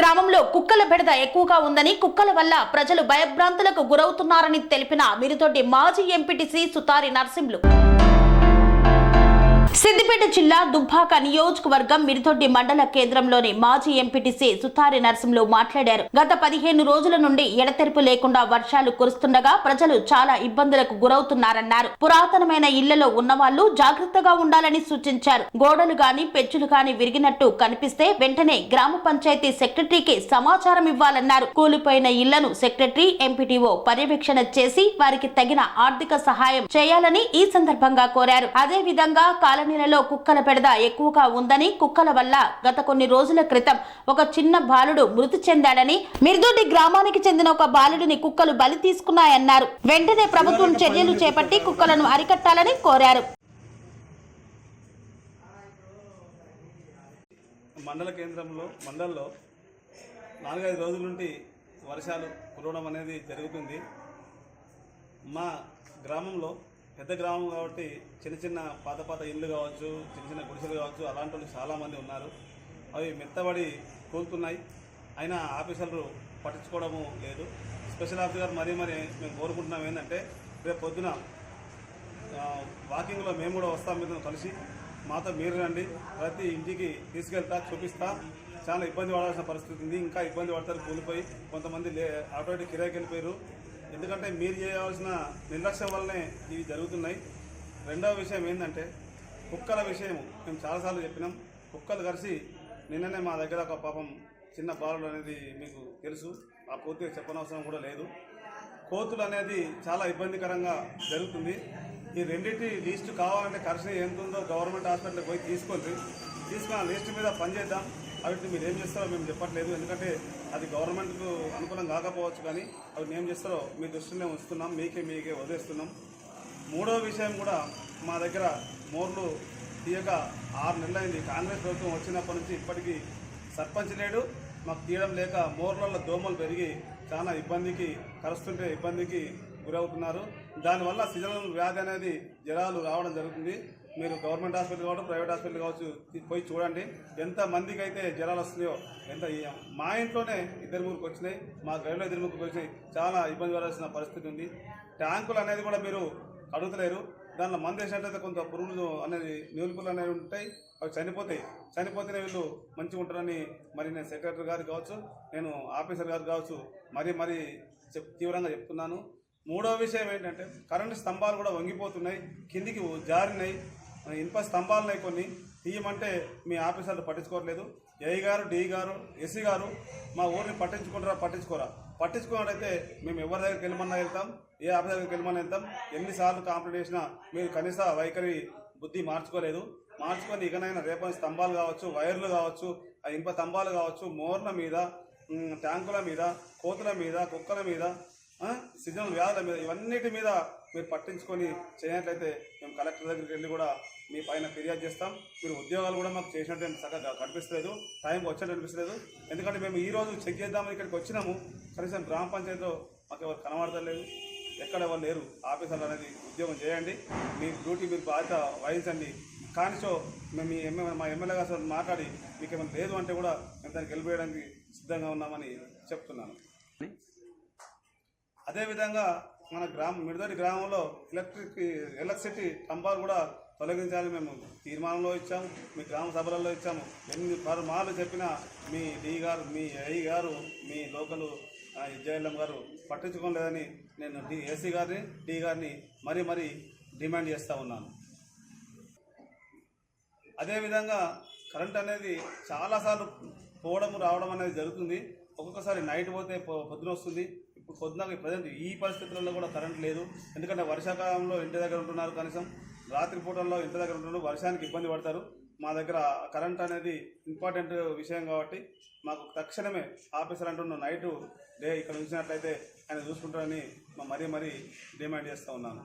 గ్రామంలో కుక్కల బెడద ఎక్కువగా ఉందని కుక్కల వల్ల ప్రజలు భయభ్రాంతులకు గురవుతున్నారని తెలిపిన మిరుతోటి మాజీ ఎంపీటీసీ సుతారి నర్సింహులు. సిద్దిపేట జిల్లా దుబ్బాక నియోజకవర్గం మిరితొడ్డి మండల కేంద్రంలోని మాజీ ఎంపీటీసీ సుతారి నరసింహులు మాట్లాడారు. గత పదిహేను రోజుల నుండి ఎడతెరిపి లేకుండా వర్షాలు కురుస్తుండగా ప్రజలు చాలా ఇబ్బందులకు గురవుతున్నారన్నారు. పురాతనమైన ఇళ్ళలో ఉన్నవాళ్ళు జాగ్రత్తగా ఉండాలని సూచించారు. గోడలు గాని పెచ్చులు గాని విరిగినట్టు కనిపిస్తే వెంటనే గ్రామ పంచాయతీ సెక్రటరీకి సమాచారం ఇవ్వాలన్నారు. కూలిపోయిన ఇళ్ళను సెక్రటరీ ఎంపీటీఓ పర్యవేక్షణ చేసి వారికి తగిన ఆర్థిక సహాయం చేయాలని ఈ సందర్భంగా కోరారు. అదే విధంగా కాలనీలలో కుక్కల పెడద ఎక్కువగా ఉందని కుక్కల వల్ల గత కొన్ని రోజుల క్రితం ఒక చిన్న బాలుడు మృతి చెందాడని మిర్దొడ్డి గ్రామానికి చెందిన ఒక బాలుడిని కుక్కలు బలి తీసుకున్నాయన్నారు. వెంటనే ప్రభుత్వం చర్యలు చేపట్టి కుక్కలను అరికట్టాలని కోరారు. మండల కేంద్రంలో మండల్లో నాలుగైదు రోజుల నుండి వర్షాలు కురవడం అనేది జరుగుతుంది. మా గ్రామంలో పెద్ద గ్రామం కాబట్టి చిన్న చిన్న పాత పాత ఇళ్ళు కావచ్చు చిన్న చిన్న గుడిసెలు కావచ్చు అలాంటి వాళ్ళు చాలామంది ఉన్నారు. అవి మెత్తబడి కూలుతున్నాయి. అయినా ఆఫీసర్లు పట్టించుకోవడము లేదు. స్పెషల్ ఆఫీసర్ మరీ మరీ మేము కోరుకుంటున్నాం ఏంటంటే రేపు పొద్దున వాకింగ్లో మేము కూడా వస్తాం మీరు కలిసి. మాతో మీరు రండి. ప్రతి ఇంటికి తీసుకెళ్తా చూపిస్తా. చాలా ఇబ్బంది పడాల్సిన పరిస్థితి ఉంది. ఇంకా ఇబ్బంది పడతారు కూలిపోయి. కొంతమంది లే ఆటో కిరాయికి వెళ్ళిపోయారు. ఎందుకంటే మీరు చేయవలసిన నిర్లక్ష్యం వల్లనే ఇవి జరుగుతున్నాయి. రెండవ విషయం ఏంటంటే కుక్కల విషయం మేము చాలాసార్లు చెప్పినాం. కుక్కలు కలిసి నిన్ననే మా దగ్గర ఒక పాపం చిన్న బాలుడు అనేది మీకు తెలుసు. ఆ పూర్తిగా చెప్పనవసరం కూడా లేదు. కోతులు అనేది చాలా ఇబ్బందికరంగా జరుగుతుంది. ఈ రెండింటి లీస్టు కావాలంటే ఖర్చు ఎంత ఉందో గవర్నమెంట్ హాస్పిటల్కి పోయి తీసుకోండి. తీసుకున్న లిస్ట్ మీద పనిచేద్దాం అవి మీరు ఏం చేస్తారో మేము చెప్పట్లేదు. ఎందుకంటే అది గవర్నమెంట్కు అనుకూలం కాకపోవచ్చు కానీ అవి ఏం చేస్తారో మీ దృష్టిలో ఉంచుతున్నాం. మీకే మీకే వదిలేస్తున్నాం. మూడో విషయం కూడా మా దగ్గర మోర్లు తీయక ఆరు నెలలైంది. కాంగ్రెస్ ప్రభుత్వం వచ్చినప్పటి నుంచి ఇప్పటికీ సర్పంచ్ లేడు. మాకు తీయడం లేక మోర్లలో దోమలు పెరిగి చాలా ఇబ్బందికి కరుస్తుంటే ఇబ్బందికి గురవుతున్నారు. దానివల్ల సీజనల్ వ్యాధి అనేది జ్వరాలు రావడం జరుగుతుంది. మీరు గవర్నమెంట్ హాస్పిటల్ కావచ్చు ప్రైవేట్ హాస్పిటల్ కావచ్చు పోయి చూడండి. ఎంత మందికి అయితే జ్వరాలు వస్తున్నాయో ఎంత మా ఇంట్లోనే ఇద్దరు ముగ్గురికి వచ్చినాయి మా గైడ్లో ఇద్దరు ముగ్గురికి వచ్చినాయి. చాలా ఇబ్బంది పడాల్సిన పరిస్థితి ఉంది. ట్యాంకులు అనేది కూడా మీరు అడుగుతలేరు దానిలో మంది వేసినట్లయితే కొంత పురుగులు అనేది నిలుపులు అనేవి ఉంటాయి అవి చనిపోతాయి. చనిపోతేనే వీళ్ళు మంచిగా ఉంటారని మరి నేను సెక్రటరీ గారు కావచ్చు నేను ఆఫీసర్ గారు కావచ్చు మరీ మరీ చెప్ తీవ్రంగా చెప్తున్నాను. మూడో విషయం ఏంటంటే కరెంటు స్తంభాలు కూడా వంగిపోతున్నాయి కిందికి జారినాయి. ఇనుప స్తంభాలు ఉన్నాయి కొన్ని తీయమంటే మీ ఆఫీసర్లు పట్టించుకోవట్లేదు. ఏ గారు డి గారు ఎస్సీ గారు మా ఊరిని పట్టించుకుంటారా పట్టించుకోరా? పట్టించుకున్నట్టయితే మేము ఎవరి దగ్గరికి వెళ్ళమన్నా వెళ్తాం ఏ ఆఫీస్ దగ్గరికి వెళ్ళమన్నా వెళ్తాం. ఎన్నిసార్లు కాంప్లైంట్ చేసినా మీరు కనీస వైఖరి బుద్ధి మార్చుకోలేదు. మార్చుకొని ఇకనైనా రేపటి స్తంభాలు కావచ్చు వైర్లు కావచ్చు ఆ ఇనుప స్తంభాలు కావచ్చు మోర్ల మీద ట్యాంకుల మీద కోతుల మీద కుక్కల మీద సిజనల్ వ్యాధుల మీద ఇవన్నిటి మీద మీరు పట్టించుకొని చేయనట్లయితే మేము కలెక్టర్ దగ్గరికి వెళ్ళి కూడా మీ పైన ఫిర్యాదు చేస్తాం. మీరు ఉద్యోగాలు కూడా మాకు చేసినట్టు ఏం చక్కగా కనిపిస్తలేదు. టైంకి వచ్చినట్టు అనిపిస్తలేదు. ఎందుకంటే మేము ఈ రోజు చెక్ చేద్దామని ఇక్కడికి వచ్చినాము. కనీసం గ్రామ పంచాయతీలో మాకు ఎవరు కనబడతలేదు. ఎక్కడ ఎవరు లేరు. ఆఫీసర్లు అనేది ఉద్యోగం చేయండి. మీ డ్యూటీ మీరు బాధ్యత వహించండి. కానీ మేము మీ ఎమ్మెల్యే మా ఎమ్మెల్యే గారు మాట్లాడి మీకు ఏమైనా లేదు అంటే కూడా మేము దానికి వెళ్ళిపోయడానికి సిద్ధంగా ఉన్నామని చెప్తున్నాను. అదేవిధంగా మన గ్రామం మిడిదొడి గ్రామంలో ఎలక్ట్రిక్ ఎలక్ట్రిసిటీ స్తంభాలు కూడా తొలగించాలని మేము. తీర్మానంలో ఇచ్చాము మీ గ్రామ సభలలో ఇచ్చాము. ఎన్ని పరుమార్లు చెప్పినా మీ డి గారు మీ ఐ గారు మీ లోకల్ జయలం గారు పట్టించుకోలేదని నేను డి ఏసీ గారిని డి గారిని మరీ మరీ డిమాండ్ చేస్తూ ఉన్నాను. అదేవిధంగా కరెంట్ అనేది చాలాసార్లు పోవడం రావడం అనేది జరుగుతుంది. ఒక్కొక్కసారి నైట్ పోతే పొద్దున వస్తుంది. ఇప్పుడు పొద్దున ప్రజెంట్ ఈ పరిస్థితులలో కూడా కరెంట్ లేదు. ఎందుకంటే వర్షాకాలంలో ఇంటి దగ్గర ఉంటున్నారు కనీసం. రాత్రి పూటల్లో ఇంటి దగ్గర ఉంటున్నారు. వర్షానికి ఇబ్బంది పడతారు. మా దగ్గర కరెంట్ అనేది ఇంపార్టెంట్ విషయం కాబట్టి మాకు తక్షణమే ఆఫీసర్ అంటున్న నైటు డే ఇక్కడ ఉంచినట్లయితే ఆయన చూసుకుంటారని మరీ మరీ డిమాండ్ చేస్తూ ఉన్నాను.